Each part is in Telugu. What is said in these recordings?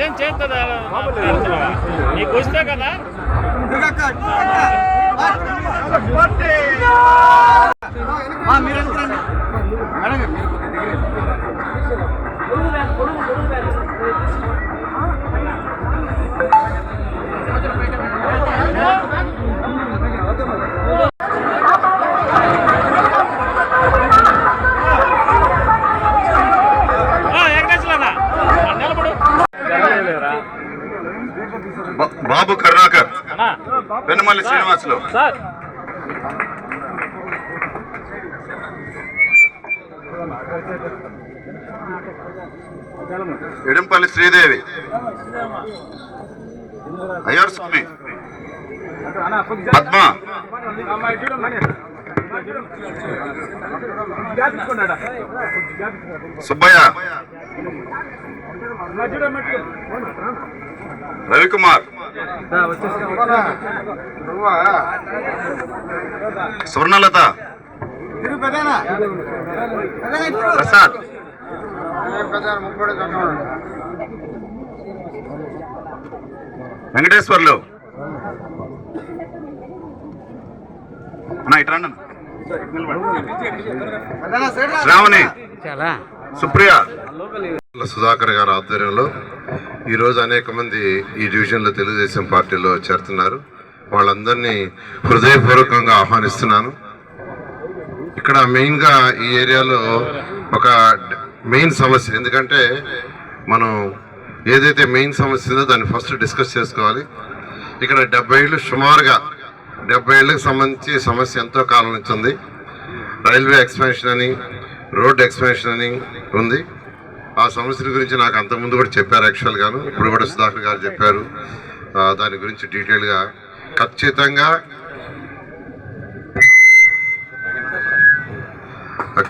ఏం చేస్తుందా నీకు వస్తే కదా? బాబు కరుణాకర్. అన్నా వెన్నమల్లి శ్రీనివాసులు. సార్. ఎడంపల్లి శ్రీదేవి. అయ్యారు స్వామి. పద్మ. సుబ్బయ్య. రవికుమార్. స్వర్ణలత. ప్రసాద్. వెంకటేశ్వర్లు. అన్న ఇటు రండి అన్న. శ్రావణి. సుప్రియ. సుధాకర్ గారి ఆధ్వర్యంలో ఈరోజు అనేక మంది ఈ డివిజన్లో తెలుగుదేశం పార్టీలో చేరుతున్నారు. వాళ్ళందరినీ హృదయపూర్వకంగా ఆహ్వానిస్తున్నాను. ఇక్కడ మెయిన్గా ఈ ఏరియాలో ఒక మెయిన్ సమస్య ఎందుకంటే మనం ఏదైతే మెయిన్ సమస్య ఉందో దాన్ని ఫస్ట్ డిస్కస్ చేసుకోవాలి. ఇక్కడ డెబ్బై ఏళ్ళు సుమారుగా డెబ్బై ఏళ్ళకి సంబంధించి సమస్య ఎంతో కాలం నుంచి ఉంది. రైల్వే ఎక్స్పెన్షన్ అని రోడ్ ఎక్స్పెన్షన్ అని ఉంది. ఆ సమస్యల గురించి నాకు అంతకుముందు కూడా చెప్పారు యాక్చువల్గాను ఇప్పుడు కూడా సుధాకర్ గారు చెప్పారు. దాని గురించి డీటెయిల్గా. ఖచ్చితంగా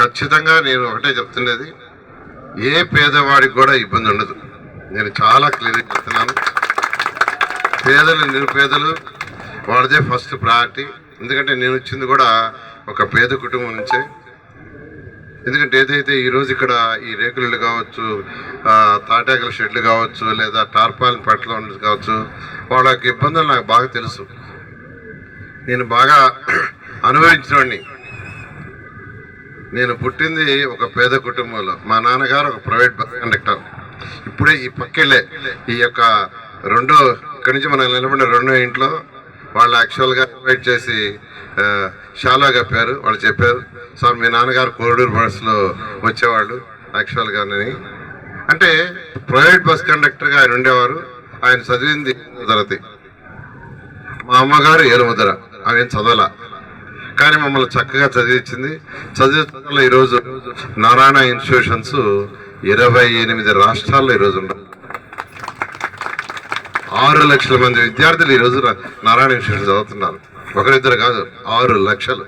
ఖచ్చితంగా నేను ఒకటే చెప్తున్నది. ఏ పేదవాడికి కూడా ఇబ్బంది ఉండదు. నేను చాలా క్లియర్గా చెప్తున్నాను. పేదలు నిరుపేదలు వాడిదే ఫస్ట్ ప్రయారిటీ ఎందుకంటే నేను వచ్చింది కూడా ఒక పేద కుటుంబం నుంచే. ఎందుకంటే ఏదైతే ఈరోజు ఇక్కడ ఈ రేకులు కావచ్చు తాటాకుల షెడ్లు కావచ్చు లేదా టార్పాలిన్ పట్ల ఉన్నది కావచ్చు వాళ్ళ యొక్క ఇబ్బందులు నాకు బాగా తెలుసు. నేను బాగా అనుభవించినవాడిని నేను పుట్టింది ఒక పేద కుటుంబంలో. మా నాన్నగారు ఒక ప్రైవేట్ బస్ కండక్టర్ ఇప్పుడే ఈ పక్కెళ్ళే ఈ యొక్క రెండో ఇక్కడి నుంచి మనం నిలబడిన రెండో ఇంట్లో వాళ్ళు యాక్చువల్గా ఇన్వైట్ చేసి షాలో కప్పారు వాళ్ళు చెప్పారు సార్ మీ నాన్నగారు కోరడూరు బస్సులో వచ్చేవాళ్ళు యాక్చువల్గానని అంటే ప్రైవేట్ బస్ కండక్టర్గా ఆయన ఉండేవారు. ఆయన చదివింది తరగతి మా అమ్మగారు ఏలుముద్ర. ఆమె చదవాల. కానీ మమ్మల్ని చక్కగా చదివించింది. చదివించడంలో ఈరోజు నారాయణ ఇన్స్టిట్యూషన్స్ ఇరవై ఎనిమిది రాష్ట్రాల్లో ఈరోజు ఉన్నాయి. ఆరు లక్షల మంది విద్యార్థులు ఈరోజు నా- నారాయణ ఇన్స్టిట్యూషన్ చదువుతున్నారు. ఒకరిద్దరు కాదు ఆరు లక్షలు.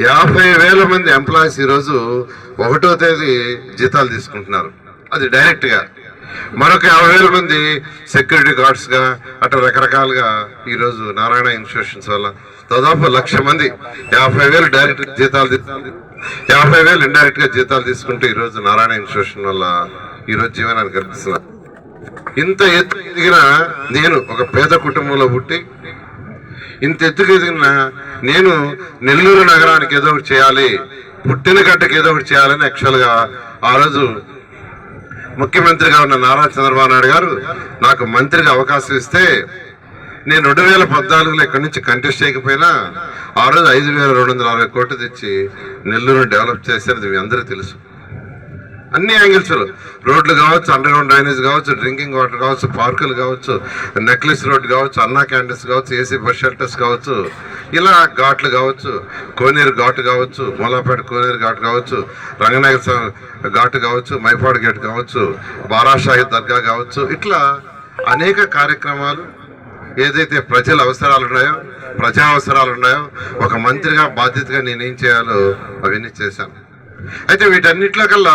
యాభై వేల మంది ఎంప్లాయీస్ ఈరోజు ఒకటో తేదీ జీతాలు తీసుకుంటున్నారు. అది డైరెక్ట్గా. మరొక యాభై వేల మంది సెక్యూరిటీ గార్డ్స్గా అట్లా రకరకాలుగా ఈరోజు నారాయణ ఇన్స్టిట్యూషన్స్ వల్ల దాదాపు లక్ష మంది యాభై వేలు డైరెక్ట్ జీతాలు తీ- యాభై వేలు ఇండైరెక్ట్గా జీతాలు తీసుకుంటూ ఈరోజు నారాయణ ఇన్స్టిట్యూషన్ వల్ల ఈరోజు జీవనాన్ని కల్పిస్తున్నారు ఇంత ఎత్తు ఎదిగిన నేను ఒక పేద కుటుంబంలో పుట్టి ఇంత ఎత్తుకు ఎదిగిన నేను నెల్లూరు నగరానికి ఏదో ఒకటి చేయాలి పుట్టిన గడ్డకి ఏదో ఒకటి చేయాలని యాక్చువల్గా ఆ రోజు ముఖ్యమంత్రిగా ఉన్న నారా చంద్రబాబు నాయుడు గారు నాకు మంత్రిగా అవకాశం ఇస్తే నేను రెండు వేల పద్నాలుగులో ఇక్కడి నుంచి కంటెస్ట్ చేయకపోయినా ఆ రోజు ఐదు వేల రెండు వందల అరవై కోట్లు తెచ్చి నెల్లూరు డెవలప్ చేసేది మీ అందరికీ తెలుసు. అన్ని యాంగిల్స్ రోడ్లు కావచ్చు అండర్ గ్రౌండ్ డ్రైనేజ్ కావచ్చు డ్రింకింగ్ వాటర్ కావచ్చు పార్కులు కావచ్చు నెక్లెస్ రోడ్ కావచ్చు అన్నా క్యాంటీన్స్ కావచ్చు ఏసీ బస్ షెల్టర్స్ కావచ్చు ఇలా ఘాట్లు కావచ్చు కోనేరు ఘాట్ కావచ్చు మొలాపేట కోనేరు ఘాట్ కావచ్చు రంగనాయక స్వామి ఘాట్ కావచ్చు మైపాడు గేట్ కావచ్చు బారాషాహి దర్గా కావచ్చు ఇట్లా అనేక కార్యక్రమాలు ఏదైతే ప్రజల అవసరాలు ఉన్నాయో ప్రజా అవసరాలు ఉన్నాయో ఒక మంత్రిగా బాధ్యతగా నేనేం చేయాలో అవన్నీ చేశాను. అయితే వీటన్నిటిలో కల్లా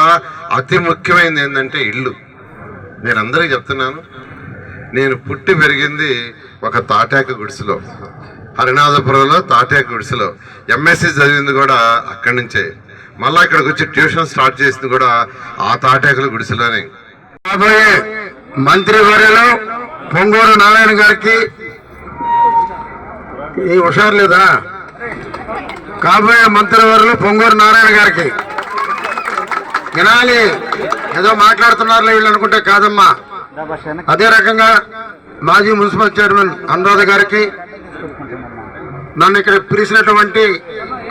అతి ముఖ్యమైనది ఏంటంటే ఇల్లు. నేను అందరికీ చెప్తున్నాను నేను పుట్టి పెరిగింది ఒక తాటాక గుడిసెలో. హరినాథపురంలో తాటాక గుడిసెలో. ఎంఎస్సి చదివింది కూడా అక్కడి నుంచే. మళ్ళీ ఇక్కడికి వచ్చి ట్యూషన్ స్టార్ట్ చేసింది కూడా ఆ తాటాకుల గుడిసెలోనే. రాబోయే మంత్రి వర్యలో పొంగూరు నారాయణ గారికి. ఈ హుషారు లేదా? కాబోయే మంత్రి పొంగూరు నారాయణ గారికి. వినాలి ఏదో మాట్లాడుతున్నారులే వీళ్ళు అనుకుంటే కాదమ్మా. అదే రకంగా మాజీ మున్సిపల్ చైర్మన్ అనురాధ గారికి నన్ను ఇక్కడ పిలిచినటువంటి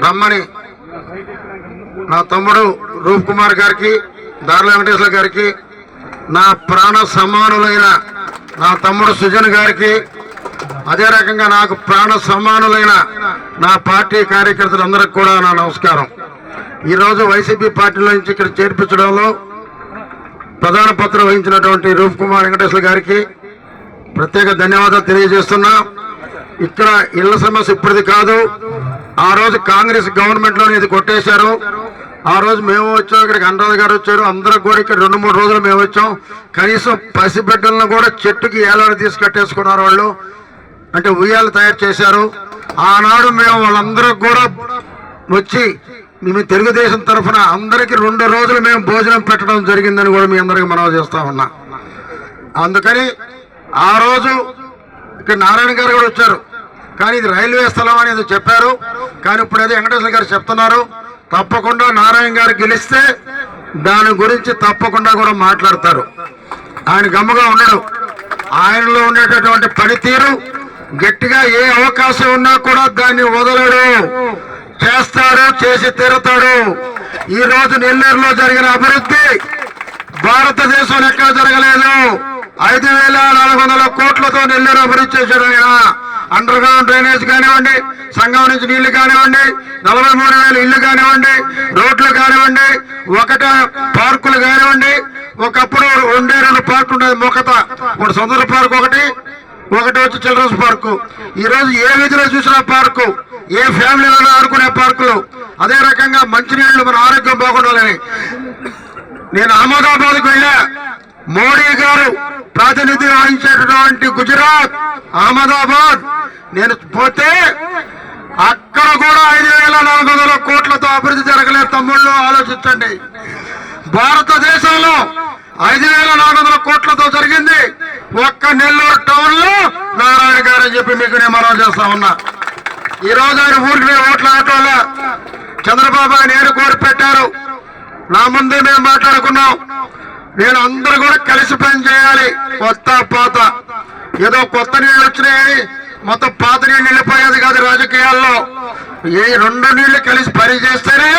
రమ్మని నా తమ్ముడు రూప్ కుమార్ గారికి దారుల వెంకటేశ్వర గారికి నా ప్రాణ సమానులైన నా తమ్ముడు సుజన్ గారికి అదే రకంగా నాకు ప్రాణ సమానులైన నా పార్టీ కార్యకర్తలందరికీ కూడా నా నమస్కారం. ఈరోజు వైసీపీ పార్టీలో నుంచి ఇక్కడ చేర్పించడంలో ప్రధాన పత్రం వహించినటువంటి రూప్ కుమార్ వెంకటేశ్వర గారికి ప్రత్యేక ధన్యవాదాలు తెలియజేస్తున్నా. ఇక్కడ ఇళ్ళ సమస్య ఇప్పటిది కాదు. ఆ రోజు కాంగ్రెస్ గవర్నమెంట్లో ఇది కొట్టేశారు. ఆ రోజు మేము వచ్చాం ఇక్కడికి అనురాధ గారు వచ్చారు. అందరూ కూడా ఇక్కడ రెండు మూడు రోజులు మేము వచ్చాం. కనీసం పసిబిడ్డలను కూడా చెట్టుకి ఏలాడు తీసి కట్టేసుకున్నారు వాళ్ళు. అంటే ఉయ్యాలు తయారు చేశారు. ఆనాడు మేము వాళ్ళందరూ కూడా వచ్చి మేము తెలుగుదేశం తరఫున అందరికీ రెండు రోజులు మేము భోజనం పెట్టడం జరిగిందని కూడా మీ అందరికీ మనవి చేస్తా ఉన్నా. అందుకని ఆ రోజు ఇక్కడ నారాయణ గారు కూడా వచ్చారు. కానీ ఇది రైల్వే స్థలం అనేది చెప్పారు. కానీ ఇప్పుడు అదే వెంకటేశ్వర గారు చెప్తున్నారు. తప్పకుండా నారాయణ గారు గెలిస్తే దాని గురించి తప్పకుండా కూడా మాట్లాడతారు. ఆయన గమ్ముగా ఉండడు. ఆయనలో ఉండేటటువంటి పనితీరు గట్టిగా ఏ అవకాశం ఉన్నా కూడా దాన్ని వదలడు. చేస్తాడు చేసి తీరుతాడు. ఈ రోజు నెల్లూరులో జరిగిన అభివృద్ధి భారతదేశం ఎక్కడ జరగలేదు. ఐదు వేల నాలుగు వందల కోట్లతో నెల్లూరు అభివృద్ధి చేశారు ఆయన అండర్ గ్రౌండ్ డ్రైనేజ్ కానివ్వండి సంఘం నుంచి నీళ్ళు కానివ్వండి నలభై మూడు వేల ఇల్లు కానివ్వండి రోడ్లు కానివ్వండి ఒకట పార్కులు కానివ్వండి ఒకప్పుడు రెండే రెండు పార్కులు ఉండేది మొక్కత ఇప్పుడు సుందర పార్క్ ఒకటి ఒకటి వచ్చి చిల్డ్రన్స్ పార్కు. ఈరోజు ఏ వీధిలో చూసినా పార్కు ఏ ఫ్యామిలీలో ఆడుకునే పార్కులు అదే రకంగా మంచినీళ్ళు మన ఆరోగ్యం బాగుండాలని. నేను అహ్మదాబాద్కు వెళ్ళా. మోడీ గారు ప్రాతినిధ్యం వహించేటటువంటి గుజరాత్ అహ్మదాబాద్. నేను పోతే అక్కడ కూడా ఐదు వేల నాలుగు వందల కోట్లతో అభివృద్ధి జరగలేదు తమ్ముళ్ళు ఆలోచించండి. భారతదేశంలో ఐదు వేల నాలుగు వందల కోట్లతో జరిగింది. ఒక్క నెల్లూరు టౌన్లో నారాయణ గారు అని చెప్పి మీకు నేను మనం చేస్తా ఉన్నా. ఈ రోజు ఆయన ఊరికి ఓట్ల ఆటోల చంద్రబాబు ఆయన ఏడు కోరి పెట్టారు. నా ముందే మేము మాట్లాడుకున్నాం. నేను అందరూ కూడా కలిసి పని చేయాలి. కొత్త పాత. ఏదో కొత్త నీళ్ళు వచ్చినాయి మొత్తం పాత నీళ్ళు వెళ్ళిపోయేది కాదు రాజకీయాల్లో. ఏ రెండు నీళ్ళు కలిసి పని చేస్తేనే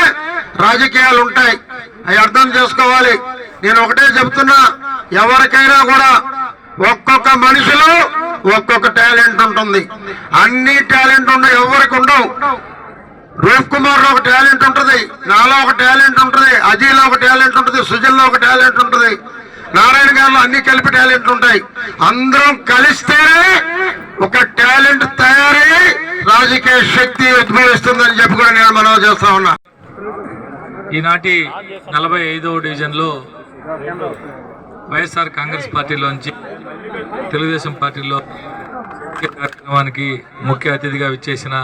రాజకీయాలు ఉంటాయి. అవి అర్థం చేసుకోవాలి. నేను ఒకటే చెప్తున్నా ఎవరికైనా కూడా ఒక్కొక్క మనిషిలో ఒక్కొక్క టాలెంట్ ఉంటుంది. అన్ని టాలెంట్ ఉండవు ఎవరికి ఉండవు. రూప్ కుమార్లో ఒక టాలెంట్ ఉంటుంది నాలో ఒక టాలెంట్ ఉంటుంది అజీలో ఒక టాలెంట్ ఉంటుంది సుజల్లో ఒక టాలెంట్ ఉంటుంది. నారాయణ గారిలో అన్ని కలిపి టాలెంట్ ఉంటాయి. అందరం కలిస్తేనే ఒక టాలెంట్ తయారై రాజకీయ శక్తి ఉద్భవిస్తుందని చెప్పి కూడా నేను మనవి చేస్తా ఉన్నా. ఈనాటి నలభై ఐదవ డివిజన్లో వైఎస్ఆర్ కాంగ్రెస్ పార్టీలోంచి తెలుగుదేశం పార్టీలో కార్యక్రమానికి ముఖ్య అతిథిగా విచ్చేసిన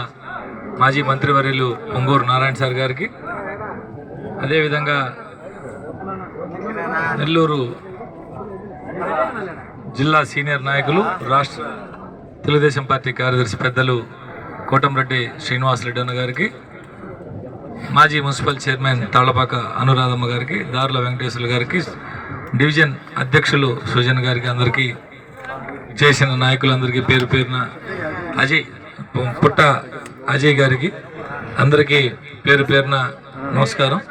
మాజీ మంత్రివర్యులు పొంగూరు నారాయణ సార్ గారికి. అదేవిధంగా నెల్లూరు జిల్లా సీనియర్ నాయకులు రాష్ట్ర తెలుగుదేశం పార్టీ కార్యదర్శి పెద్దలు కోటంరెడ్డి శ్రీనివాసరెడ్డి అన్న గారికి మాజీ మున్సిపల్ చైర్మన్ తాళ్ళపాక అనురాధమ్మ గారికి దారుల వెంకటేశ్వర గారికి డివిజన్ అధ్యక్షులు సుజన్ గారికి అందరికీ చేసిన నాయకులందరికీ పేరు పేరున అజయ్ పుట్ట అజయ్ గారికి అందరికీ పేరు పేరున నమస్కారం.